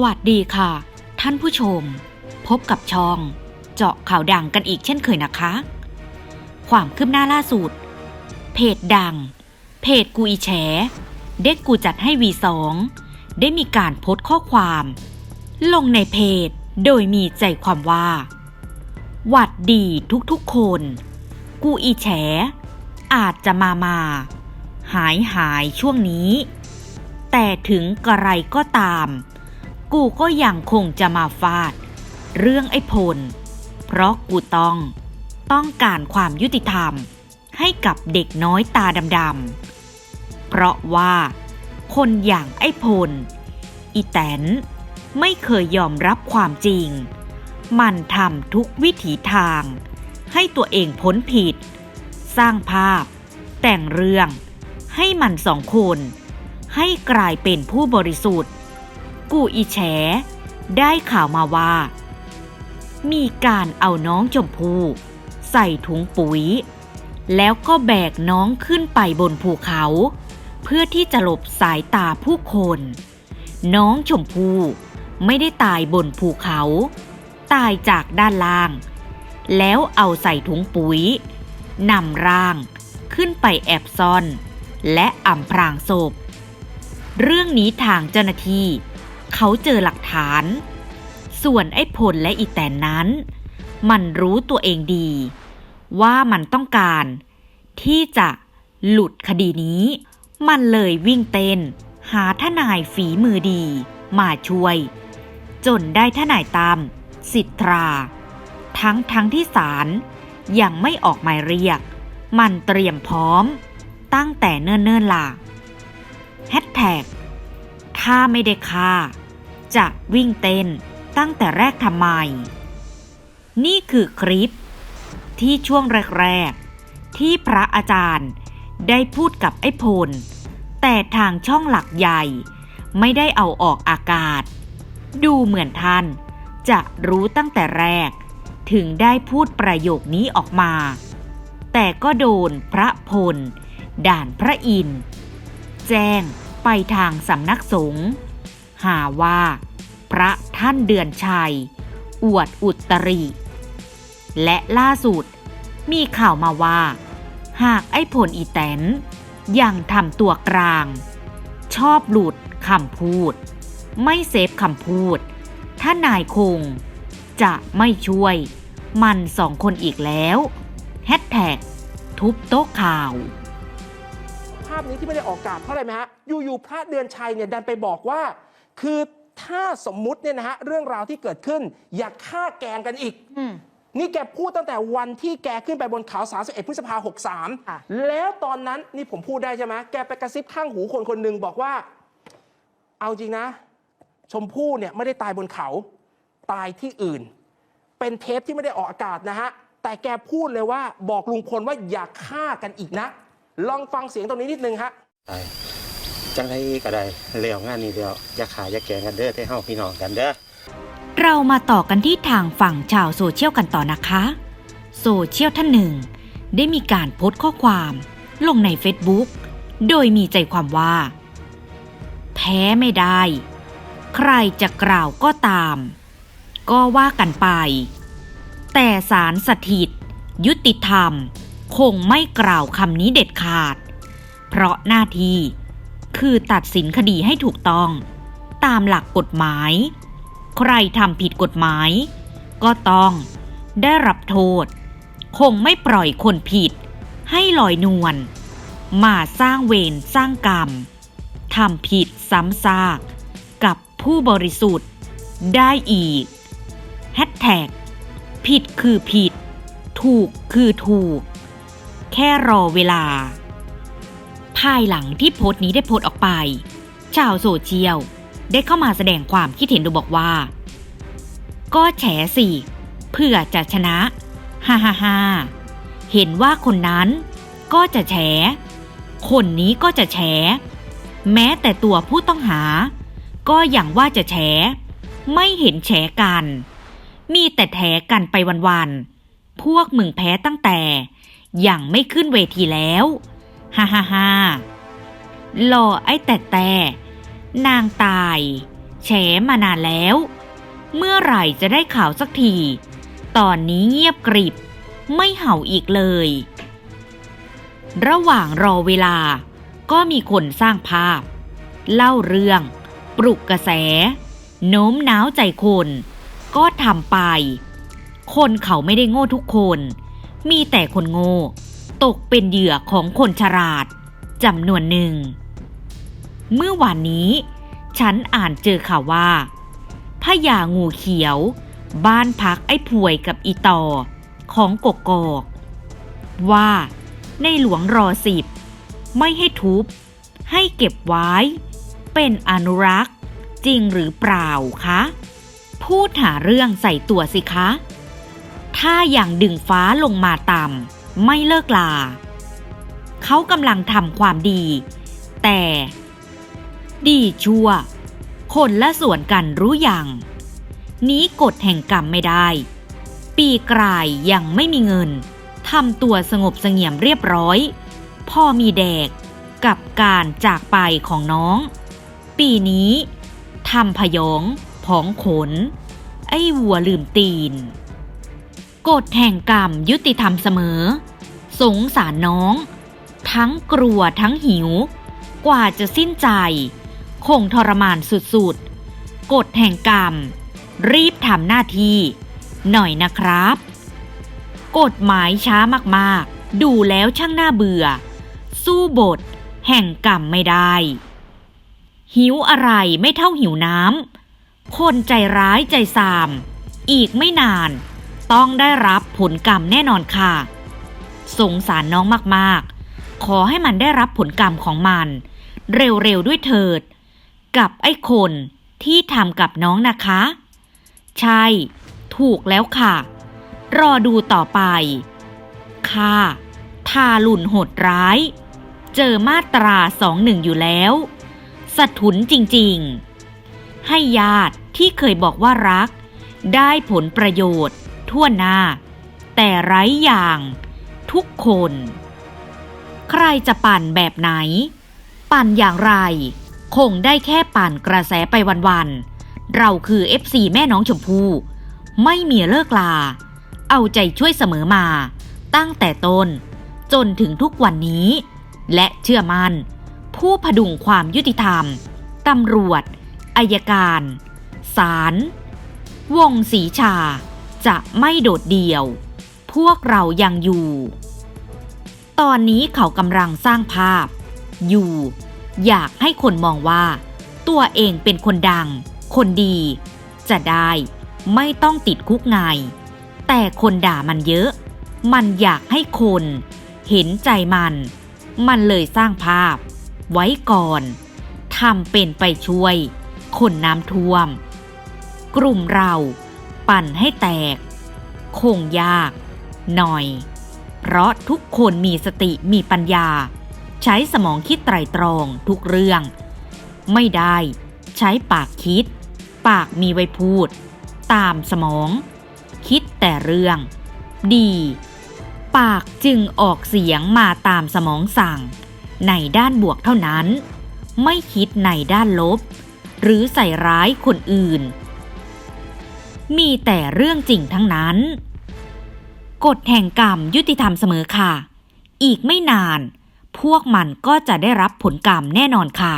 สวัสดีค่ะ ท่านผู้ชม พบกับช่อง เจาะข่าวดังกันอีกเช่นเคยนะคะ ความคืบหน้าล่าสุด เพจดัง เพจกูอีแฉเด็กกูจัดให้วีสองได้มีการโพสต์ข้อความ ลงในเพจโดยมีใจความว่า หวัดดีทุกๆคน กูอีแฉอาจจะมามา หายหายช่วงนี้ แต่ถึงกระไรก็ตาม กูก็ยังคงจะมาฟาด เรื่องไอ้พล เพราะกูต้อง ต้องการความยุติธรรม ให้กับเด็กน้อยตาดำๆเพราะว่า คนอย่างไอ้พล อีแตนไม่เคยยอมรับความจริง มันทำทุกวิถีทาง ให้ตัวเองพ้นผิด สร้างภาพ แต่งเรื่อง ให้มันสองคน ให้กลายเป็นผู้บริสุทธิ์ กูอีแฉ ได้ข่าวมาว่า มีการเอาน้องชมพู่ใส่ถุงปุ๋ย แล้วก็แบกน้องขึ้นไปบนภูเขา เพื่อที่จะหลบสายตาผู้คน น้องชมพู่ไม่ได้ตายบนภูเขา ตายจากด้านล่าง แล้วเอาใส่ถุงปุ๋ยนำร่างขึ้นไปแอบซ่อน และอำพรางศพ เรื่องนี้ทางเจ้าหน้าที่ เขาเจอหลักฐาน ส่วนไอ้พลและอีแตนนั้น มันรู้ตัวเองดี ว่ามันต้องการ ที่จะหลุดคดีนี้ มันเลยวิ่งเต้น หาทนายฝีมือดี มาช่วย จนได้ทนายตามสิทธาทั้งทั้งที่ศาลยังไม่ออกหมายเรียก มันเตรียมพร้อม ตั้งแต่เนิ่นๆล่ะแฮชแท็ก ถ้าไม่ได้ฆ่า จะวิ่งเต้นตั้งแต่แรกทำไม นี่คือคลิป ที่ช่วงแรกๆ ที่พระอาจารย์ได้พูดกับไอ้พล แต่ทางช่องหลักใหญ่ไม่ได้เอาออกอากาศ ดูเหมือนท่านจะรู้ตั้งแต่แรก ถึงได้พูดประโยคนี้ออกมา แต่ก็โดนพระพล ด่านพระอินทร์แจ้ง ไปทางสำนักสงฆ์หาว่า พระท่านเดือนชัย อวดอุตริ และล่าสุด มีข่าวมาว่า หากไอ้ผลอีแตนยังทำตัวกลาง ชอบหลุดคำพูด ไม่เซฟคำพูด ถ้านายคง จะไม่ช่วย มันสองคนอีกแล้ว แฮชแท็กทุบโต๊ะข่าวาพนี้ที่ไม่ได้ออกอากาศเพราะอะไรไหมฮะอยู่ๆพระเดือนชัยเนี่ยดันไปบอกว่า คือถ้าสมมุติเนี่ยนะฮะเรื่องราวที่เกิดขึ้น อย่าฆ่าแกล้งกันอีกนี่แกพูดตั้งแต่วันที่แกขึ้นไปบนเขา31พฤษภาค่ะ 63 แล้วตอนนั้นนี่ผมพูดได้ใช่ไหมแกไปกระซิบข้างหูคนคนหนึ่งบอกว่า เอาจริงนะ ชมพู่เนี่ยไม่ได้ตายบนเขา ตายที่อื่น เป็นเทปที่ไม่ได้ออกอากาศนะฮะ แต่แกพูดเลยว่าบอกลุงพลว่าอย่าฆ่ากันอีกนะ ลองฟังเสียงตรงนี้นิดนึงฮะไปจังไรก็ได้เลี้ยวงานนี้เดียวอย่าขายอย่าแกงกันเด้อให้เฮาพี่น้องกันเด้อเรามาต่อกันที่ทางฝั่งชาวโซเชียลกันต่อนะคะ โซเชียลท่านหนึ่ง ได้มีการโพสต์ข้อความลงใน Facebook โดยมีใจความว่า แพ้ไม่ได้ ใครจะกล่าวก็ตาม ก็ว่ากันไป แต่สารสถิต ยุติธรรม คงไม่กล่าวคำนี้เด็ดขาด เพราะหน้าที่คือตัดสินคดีให้ถูกต้อง ตามหลักกฎหมาย ใครทำผิดกฎหมาย ก็ต้องได้รับโทษ คงไม่ปล่อยคนผิด ให้ลอยนวลมาสร้างเวรสร้างกรรมทำผิดซ้ำซากกับผู้บริสุทธิ์ได้อีกแฮชแท็กผิดคือผิด ถูกคือถูก แค่รอเวลา ภายหลังที่โพสต์นี้ได้โพสต์ออกไป ชาวโซเชียลได้เข้ามาแสดงความคิดเห็นโดยบอกว่า ก็แฉสิเพื่อจะชนะฮ่าฮ่าฮ่าเห็นว่าคนนั้นก็จะแฉ คนนี้ก็จะแฉ แม้แต่ตัวผู้ต้องหา ก็อย่างว่าจะแฉ ไม่เห็นแฉกัน มีแต่แถกันไปวันๆ พวกมึงแพ้ตั้งแต่ ยังไม่ขึ้นเวทีแล้วฮ่าฮ่าฮ่ารอไอ้แต่แต่นางตายแฉมานานแล้ว เมื่อไหร่จะได้ข่าวสักที ตอนนี้เงียบกริบ ไม่เห่าอีกเลย ระหว่างรอเวลาก็มีคนสร้างภาพ เล่าเรื่อง ปลุกกระแส โน้มน้าวใจคน ก็ทำไป คนเขาไม่ได้โง่ทุกคน มีแต่คนโง่ ตกเป็นเหยื่อของคนฉลาดจำนวนหนึ่ง เมื่อวานนี้ ฉันอ่านเจอข่าวว่าพญางูเขียว บ้านพักไอ้ผวยกับอีต่อ ของกกอก ว่าในหลวงรอสิบ ไม่ให้ทุบ ให้เก็บไว้ เป็นอนุรักษ์ จริงหรือเปล่าคะ พูดหาเรื่องใส่ตัวสิคะ ถ้าอย่างดึงฟ้าลงมาต่ำไม่เลิกลา เขากำลังทำความดี แต่ ดีชั่ว คนละส่วนกันรู้อย่าง นี้กฎแห่งกรรมไม่ได้ ปีกลายยังไม่มีเงินทำตัวสงบเสงี่ยมเรียบร้อยพ่อมีแดกกับการจากไปของน้อง ปีนี้ทำพยองผองขน ไอ้วัวลืมตีน กฎแห่งกรรมยุติธรรมเสมอ สงสารน้อง ทั้งกลัวทั้งหิว กว่าจะสิ้นใจ คงทรมานสุดๆ กฎแห่งกรรม รีบทำหน้าที่ หน่อยนะครับ กฎหมายช้ามากๆ ดูแล้วช่างน่าเบื่อ สู้บท แห่งกรรมไม่ได้ หิวอะไรไม่เท่าหิวน้ำคนใจร้ายใจสาม อีกไม่นาน ต้องได้รับผลกรรมแน่นอนค่ะ สงสารน้องมากๆ ขอให้มันได้รับผลกรรมของมัน เร็วๆด้วยเถิด กับไอ้คนที่ทำกับน้องนะคะ ใช่ ถูกแล้วค่ะ รอดูต่อไป ค่ะ ทาลุนโหดร้าย เจอมาตราสองหนึ่งอยู่แล้วสะทุนจริงๆ ให้ญาติที่เคยบอกว่ารัก ได้ผลประโยชน์ ทั่วหน้า แต่ไร้อย่าง ทุกคน ใครจะปั่นแบบไหน ปั่นอย่างไร คงได้แค่ปั่นกระแสไปวันๆเราคือ FC แม่น้องชมพู่ไม่มีเลิกลา เอาใจช่วยเสมอมา ตั้งแต่ต้น จนถึงทุกวันนี้ และเชื่อมัน่น ผู้พดุงความยุติธรรมตำรวจอายการศาลวงศรีชา จะไม่โดดเดี่ยว พวกเรายังอยู่ ตอนนี้เขากำลังสร้างภาพ อยู่ อยากให้คนมองว่า ตัวเองเป็นคนดัง คนดี จะได้ไม่ต้องติดคุกไง แต่คนด่ามันเยอะ มันอยากให้คน เห็นใจมัน มันเลยสร้างภาพ ไว้ก่อนทำเป็นไปช่วย คนน้ำท่วม กลุ่มเรา ปั่นให้แตก คงยาก หน่อย เพราะทุกคนมีสติมีปัญญา ใช้สมองคิดไตรตรองทุกเรื่อง ไม่ได้ ใช้ปากคิด ปากมีไว้พูด ตามสมอง คิดแต่เรื่อง ดี ปากจึงออกเสียงมาตามสมองสั่ง ในด้านบวกเท่านั้น ไม่คิดในด้านลบ หรือใส่ร้ายคนอื่น มีแต่เรื่องจริงทั้งนั้น กฎแห่งกรรมยุติธรรมเสมอค่ะ อีกไม่นาน พวกมันก็จะได้รับผลกรรมแน่นอนค่ะ